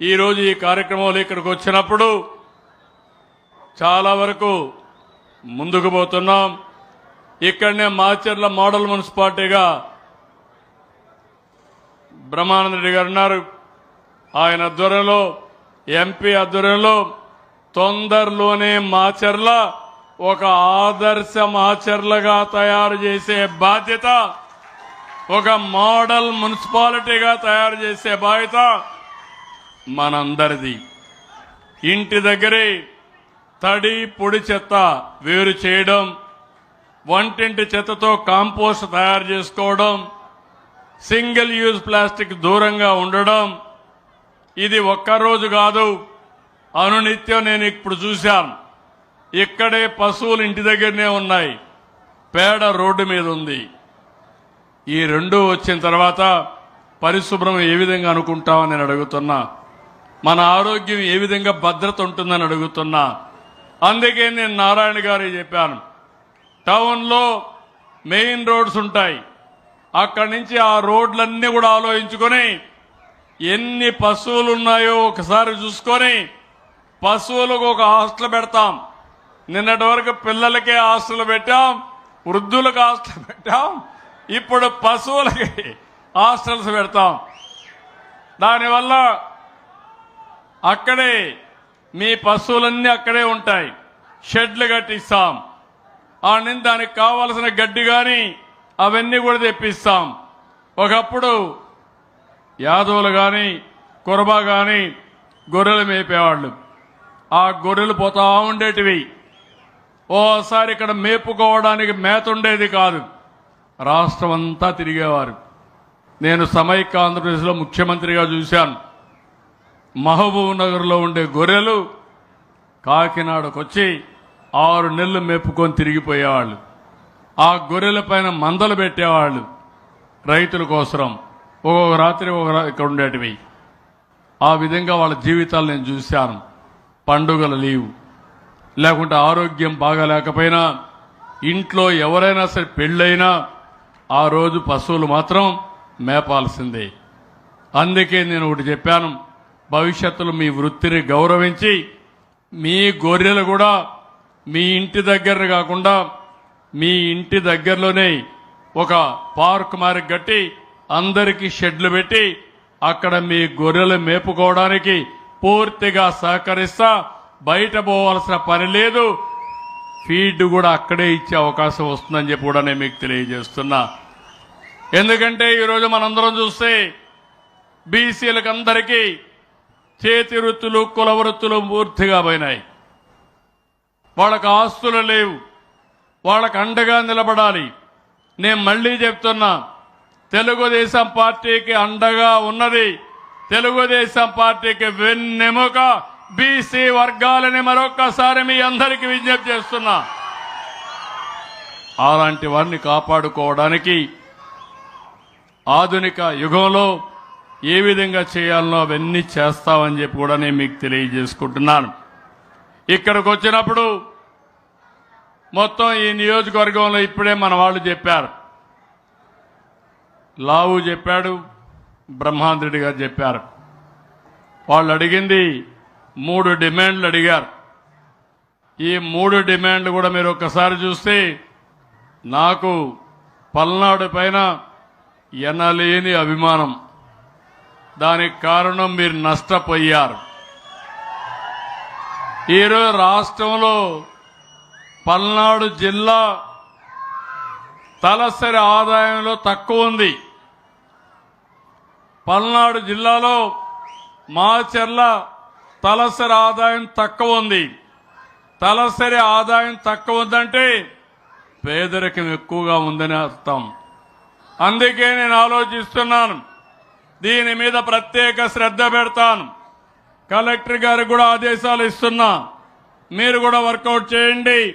ఈరోజు ఈ కార్యక్రమంలో ఇక్కడికి వచ్చినప్పుడు చాలా వరకు ముందుకు పోతున్నాం. ఇక్కడనే మాచర్ల మోడల్ మున్సిపాలిటీగా బ్రహ్మానంద రెడ్డి గారు ఉన్నారు. ఆయన ఆధ్వర్యంలో ఎంపీ ఆధ్వర్యంలో తొందరలోనే మాచర్ల ఒక ఆదర్శ మాచర్లగా తయారు చేసే బాధ్యత ఒక మోడల్ మున్సిపాలిటీగా తయారు చేసే బాధ్యత మనందరిది. ఇంటి దగ్గరే తడి పొడి చెత్త వేరు చేయడం వంటింటి చెత్తతో కాంపోస్ట్ తయారు చేసుకోవడం సింగిల్ యూజ్ ప్లాస్టిక్ దూరంగా ఉండడం ఇది ఒక్కరోజు కాదు అనునిత్యం నేను ఇప్పుడు చూశాను ఇక్కడే పశువులు ఇంటి దగ్గరనే ఉన్నాయి. పేడ రోడ్డు మీద ఉంది. ఈ రెండు వచ్చిన తర్వాత పరిశుభ్రం ఏ విధంగా అనుకుంటామని నేను అడుగుతున్నా. మన ఆరోగ్యం ఏ విధంగా భద్రత ఉంటుందని అడుగుతున్నా. అందుకే నేను నారాయణ గారు చెప్పాను. టౌన్లో మెయిన్ రోడ్స్ ఉంటాయి. అక్కడి నుంచి ఆ రోడ్లన్నీ కూడా ఆలోచించుకొని ఎన్ని పశువులు ఉన్నాయో ఒకసారి చూసుకొని పశువులకు ఒక హాస్టల్ పెడతాం. నిన్నటి వరకు పిల్లలకే హాస్టల్ పెట్టాం. వృద్ధులకు హాస్టల్ పెట్టాం. ఇప్పుడు పశువులకి హాస్టల్స్ పెడతాం. దానివల్ల అక్కడే మీ పశువులన్నీ అక్కడే ఉంటాయి. షెడ్లు కట్టిస్తాం. ఆ నుంచి దానికి కావలసిన గడ్డి కానీ అవన్నీ కూడా తెప్పిస్తాం. ఒకప్పుడు యాదవులు కానీ కురబా కానీ గొర్రెలు మేపేవాళ్ళు. ఆ గొర్రెలు పోతా ఉండేటివి. ఓసారి ఇక్కడ మేపుకోవడానికి మేత ఉండేది కాదు. రాష్ట్రం అంతా తిరిగేవారు. నేను సమైక్య ఆంధ్రప్రదేశ్లో ముఖ్యమంత్రిగా చూశాను. మహబూబ్ నగర్లో ఉండే గొర్రెలు కాకినాడకు వచ్చి ఆరు నెలలు మేపుకొని తిరిగిపోయేవాళ్ళు. ఆ గొర్రెల పైన మందలు పెట్టేవాళ్ళు రైతుల కోసం ఒక్కొక్క రాత్రి ఒక ఇక్కడ ఉండేటివి. ఆ విధంగా వాళ్ళ జీవితాలు నేను చూశాను. పండుగల లీవు. లేకుంటే ఆరోగ్యం బాగాలేకపోయినా ఇంట్లో ఎవరైనా సరే పెళ్ళైనా ఆ రోజు పశువులు మాత్రం మేపాల్సిందే. అందుకే నేను ఒకటి చెప్పాను. భవిష్యత్తులో మీ వృత్తిని గౌరవించి మీ గొర్రెలు కూడా మీ ఇంటి దగ్గర కాకుండా మీ ఇంటి దగ్గరలోనే ఒక పార్క్ మారి కట్టి అందరికీ షెడ్లు పెట్టి అక్కడ మీ గొర్రెలు మేపుకోవడానికి పూర్తిగా సహకరిస్తా బయట పోవాల్సిన పని లేదు. ఫీడ్ కూడా అక్కడే ఇచ్చే అవకాశం వస్తుందని చెప్పి కూడా నేను మీకు తెలియజేస్తున్నా. ఎందుకంటే ఈరోజు మనందరం చూస్తే బీసీలకు అందరికీ చేతి వృత్తులు కుల వృత్తులు పూర్తిగా పోయినాయి. వాళ్ళకు ఆస్తులు లేవు. వాళ్ళకు అండగా నిలబడాలి. నేను మళ్ళీ చెప్తున్నా తెలుగుదేశం పార్టీకి అండగా ఉన్నది తెలుగుదేశం పార్టీకి వెన్నెముక బీసీ వర్గాలని మరొక్కసారి మీ అందరికీ విజ్ఞప్తి చేస్తున్నా. అలాంటి వారిని కాపాడుకోవడానికి ఆధునిక యుగంలో ఏ విధంగా చేయాలనో అవన్నీ చేస్తామని చెప్పి కూడా నేను మీకు తెలియజేసుకుంటున్నాను. ఇక్కడికి వచ్చినప్పుడు మొత్తం ఈ నియోజకవర్గంలో ఇప్పుడే మన వాళ్ళు చెప్పారు. లావు చెప్పాడు బ్రహ్మాంద్రెడ్డి గారు చెప్పారు. వాళ్ళు అడిగింది మూడు డిమాండ్లు అడిగారు. ఈ మూడు డిమాండ్లు కూడా మీరు ఒక్కసారి చూస్తే నాకు పల్నాడు పైన ఎనలేని అభిమానం. దానికి కారణం మీరు నష్టపోయారు. ఈరోజు రాష్ట్రంలో పల్నాడు జిల్లా తలసరి ఆదాయంలో తక్కువ ఉంది. పల్నాడు జిల్లాలో మాచర్ల తలసరి ఆదాయం తక్కువ ఉంది. తలసరి ఆదాయం తక్కువ ఉందంటే పేదరికం ఎక్కువగా ఉందని అర్థం. అందుకే నేను ఆలోచిస్తున్నాను. దీని మీద ప్రత్యేక శ్రద్ధ పెడతాను. కలెక్టర్ గారికి కూడా ఆదేశాలు ఇస్తున్నా. మీరు కూడా వర్కౌట్ చేయండి.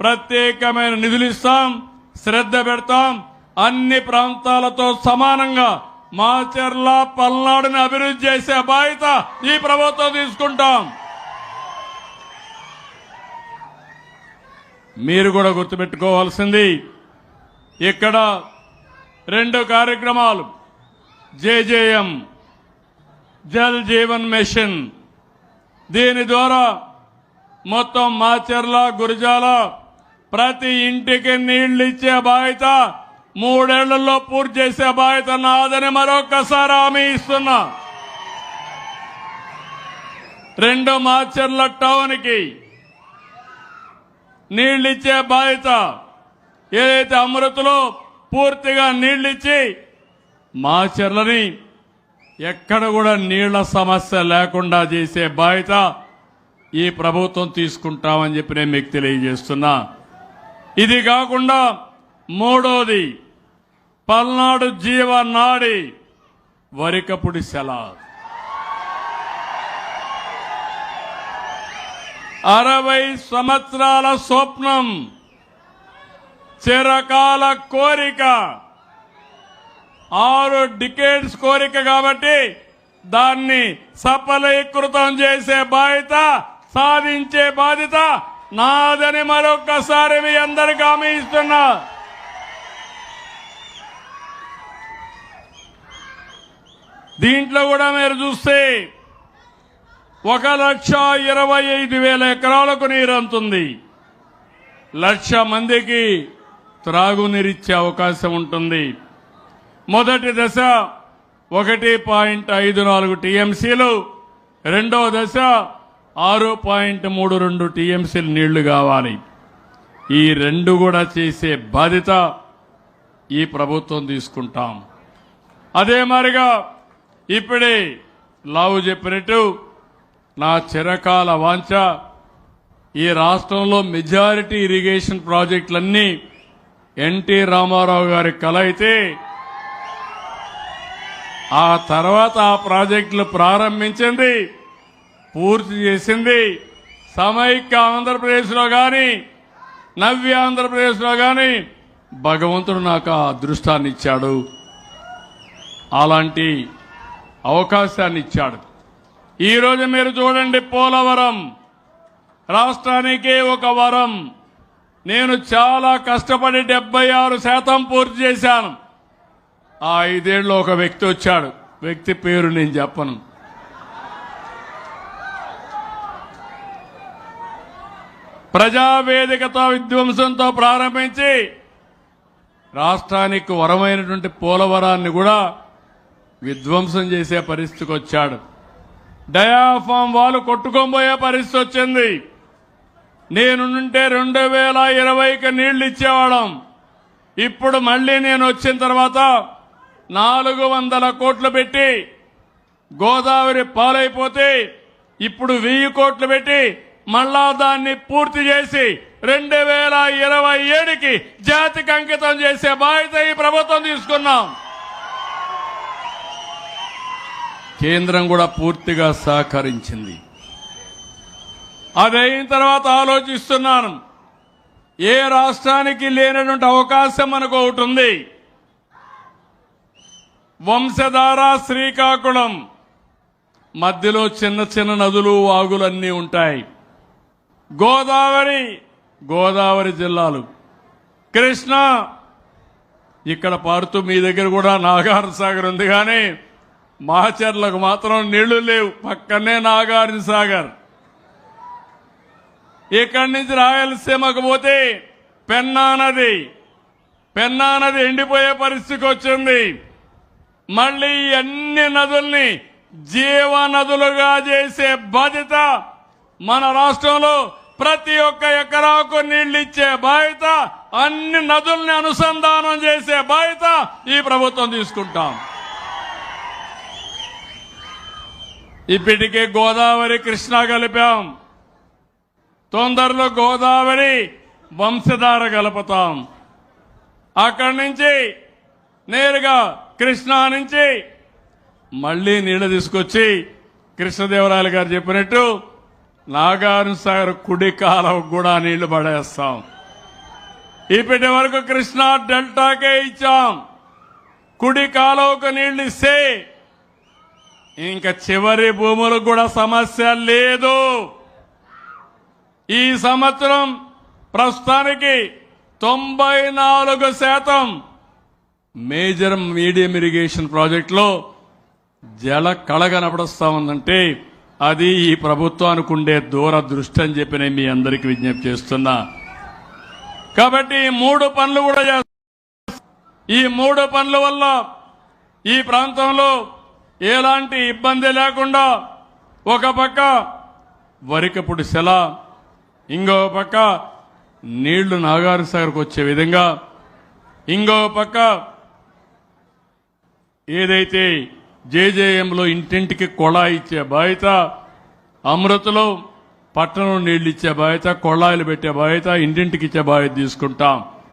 ప్రత్యేకమైన నిధులు ఇస్తాం. శ్రద్ధ పెడతాం. అన్ని ప్రాంతాలతో సమానంగా మాచర్ల పల్నాడుని అభివృద్ధి చేసే బాధ్యత ఈ ప్రభుత్వం తీసుకుంటాం. మీరు కూడా గుర్తుపెట్టుకోవాల్సింది ఇక్కడ రెండు కార్యక్రమాలు. JJM Jal Jeevan mission. దీని ద్వారా మొత్తం మాచర్ల గురిజాల ప్రతి ఇంటికి నీళ్ళు ఇచ్చే బాధ్యత మూడేళ్ళలో పూర్తి చేసే బాధ్యత నాదని మరొకసారి హామీ ఇస్తున్నా. రెండు మాచర్ల టౌన్కి నీళ్ళిచ్చే బాధ్యత ఏదైతే అమృతలో పూర్తిగా నీళ్ళిచ్చి మాచర్లని ఎక్కడ కూడా నీళ్ళ సమస్య లేకుండా చేసే బాధ్యత ఈ ప్రభుత్వం తీసుకుంటామని చెప్పి నేను మీకు తెలియజేస్తున్నా. ఇది కాకుండా మూడోది పల్నాడు జీవనాడి వరికపుడి సెల అరవై సంవత్సరాల స్వప్నం చిరకాల కోరిక ఆరు డికేట్స్ కోరిక కాబట్టి దాన్ని సఫలీకృతం చేసే బాధ్యత సాధించే బాధ్యత నాదని మరొక్కసారి మీ అందరికి హామీ ఇస్తున్నా. దీంట్లో కూడా మీరు చూస్తే ఒక లక్ష ఇరవై ఐదు వేల ఎకరాలకు నీరు అందుతుంది లక్ష మందికి త్రాగునీరిచ్చే అవకాశం ఉంటుంది. మొదటి దశ ఒకటి పాయింట్ ఐదు నాలుగు టీఎంసీలు. రెండో దశ ఆరు పాయింట్ మూడు రెండు టీఎంసీలు నీళ్ళు కావాలి. ఈ రెండు కూడా చేసే బాధ్యత ఈ ప్రభుత్వం తీసుకుంటాం. అదే మారిగా ఇప్పుడే లావు చెప్పినట్టు నా చిరకాల వాంఛ ఈ రాష్ట్రంలో మెజారిటీ ఇరిగేషన్ ప్రాజెక్టులన్నీ ఎన్టీ రామారావు గారి కల అయితే ఆ తర్వాత ఆ ప్రాజెక్టులు ప్రారంభించింది పూర్తి చేసింది సమైక్య ఆంధ్రప్రదేశ్లో కానీ నవ్య ఆంధ్రప్రదేశ్లో కానీ భగవంతుడు నాకు ఆ అదృష్టాన్ని ఇచ్చాడు. అలాంటి అవకాశాన్ని ఇచ్చాడు. ఈరోజు మీరు చూడండి పోలవరం. రాష్ట్రానికే ఒక వరం. నేను చాలా కష్టపడి డెబ్బై ఆరు శాతం పూర్తి చేశాను. ఆ ఐదేళ్ళు ఒక వ్యక్తి వచ్చాడు. వ్యక్తి పేరు నేను చెప్పను. ప్రజావేదికతో విధ్వంసంతో ప్రారంభించి రాష్ట్రానికి వరమైనటువంటి పోలవరాన్ని కూడా విధ్వంసం చేసే పరిస్థితికి వచ్చాడు. డయాఫామ్ వాళ్ళు కొట్టుకోబోయే పరిస్థితి వచ్చింది. నేనుంటే రెండు వేల ఇరవైకి నీళ్ళు ఇచ్చేవాళ్ళం. ఇప్పుడు మళ్ళీ నేను వచ్చిన తర్వాత నాలుగు వందల కోట్లు పెట్టి గోదావరి పాలైపోతే ఇప్పుడు వెయ్యి కోట్లు పెట్టి మళ్ళా దాన్ని పూర్తి చేసి రెండు వేల ఇరవై ఏడుకి జాతికి అంకితం చేసే బాధ్యత ఈ ప్రభుత్వం తీసుకున్నాం. కేంద్రం కూడా పూర్తిగా సహకరించింది. అది అయిన తర్వాత ఆలోచిస్తున్నాను. ఏ రాష్ట్రానికి లేనటువంటి అవకాశం మనకు ఒకటి ఉంది. వంశధార శ్రీకాకుళం. మధ్యలో చిన్న చిన్న నదులు వాగులు అన్నీ ఉంటాయి. గోదావరి గోదావరి జిల్లాలు. కృష్ణ ఇక్కడ పారుతూ మీ దగ్గర కూడా నాగార్జున సాగర్ ఉంది కానీ మాచర్లకు మాత్రం నీళ్ళు లేవు. పక్కనే నాగార్జున సాగర్ ఇక్కడి నుంచి రాయలసీమకు పోతే పెన్నా నది. పెన్నా నది ఎండిపోయే పరిస్థితికి వచ్చింది. మళ్ళీ అన్ని నదుల్ని జీవ నదులుగా చేసే బాధ్యత మన రాష్ట్రంలో ప్రతి ఒక్క ఎకరాకు నీళ్ళు ఇచ్చే బాధ్యత అన్ని నదుల్ని అనుసంధానం చేసే బాధ్యత ఈ ప్రభుత్వం తీసుకుంటాం. ఇప్పటికే గోదావరి కృష్ణా కలిపాం. తొందరలో గోదావరి వంశధార కలుపుతాం. అక్కడి నుంచి నేరుగా కృష్ణా నుంచి మళ్ళీ నీళ్ళు తీసుకొచ్చి కృష్ణదేవరాయలు గారు చెప్పినట్టు నాగార్జున సాగర్ కుడి కాలం కూడా నీళ్ళు పడేస్తాం. ఇప్పటి వరకు కృష్ణా డెల్టాకే ఇచ్చాం. కుడి కాలువకు నీళ్ళు ఇస్తే ఇంకా చివరి భూములకు కూడా సమస్య లేదు. ఈ సంవత్సరం ప్రస్తుతానికి తొంభై నాలుగు శాతం మేజర్ మీడియం ఇరిగేషన్ ప్రాజెక్టులో జల కళ కనపడుస్తా ఉందంటే అది ఈ ప్రభుత్వానికి ఉండే దూరదృష్టి అని చెప్పి నేను మీ అందరికీ విజ్ఞప్తి చేస్తున్నా. కాబట్టి మూడు పనులు కూడా చేస్తా. ఈ మూడు పనుల వల్ల ఈ ప్రాంతంలో ఎలాంటి ఇబ్బంది లేకుండా ఒక పక్క వరికపుడి సెల ఇంకో పక్క నీళ్ళు నాగారు సాగర్కు వచ్చే విధంగా ఇంకో పక్క ఏదైతే జేజేఎంలో ఇంటింటికి కొళాయి ఇచ్చే బాధ్యత అమృతలో పట్టణం నీళ్ళు ఇచ్చే బాధ్యత కొళాయిలు పెట్టే బాధ్యత ఇంటింటికి ఇచ్చే బాధ్యత తీసుకుంటాం.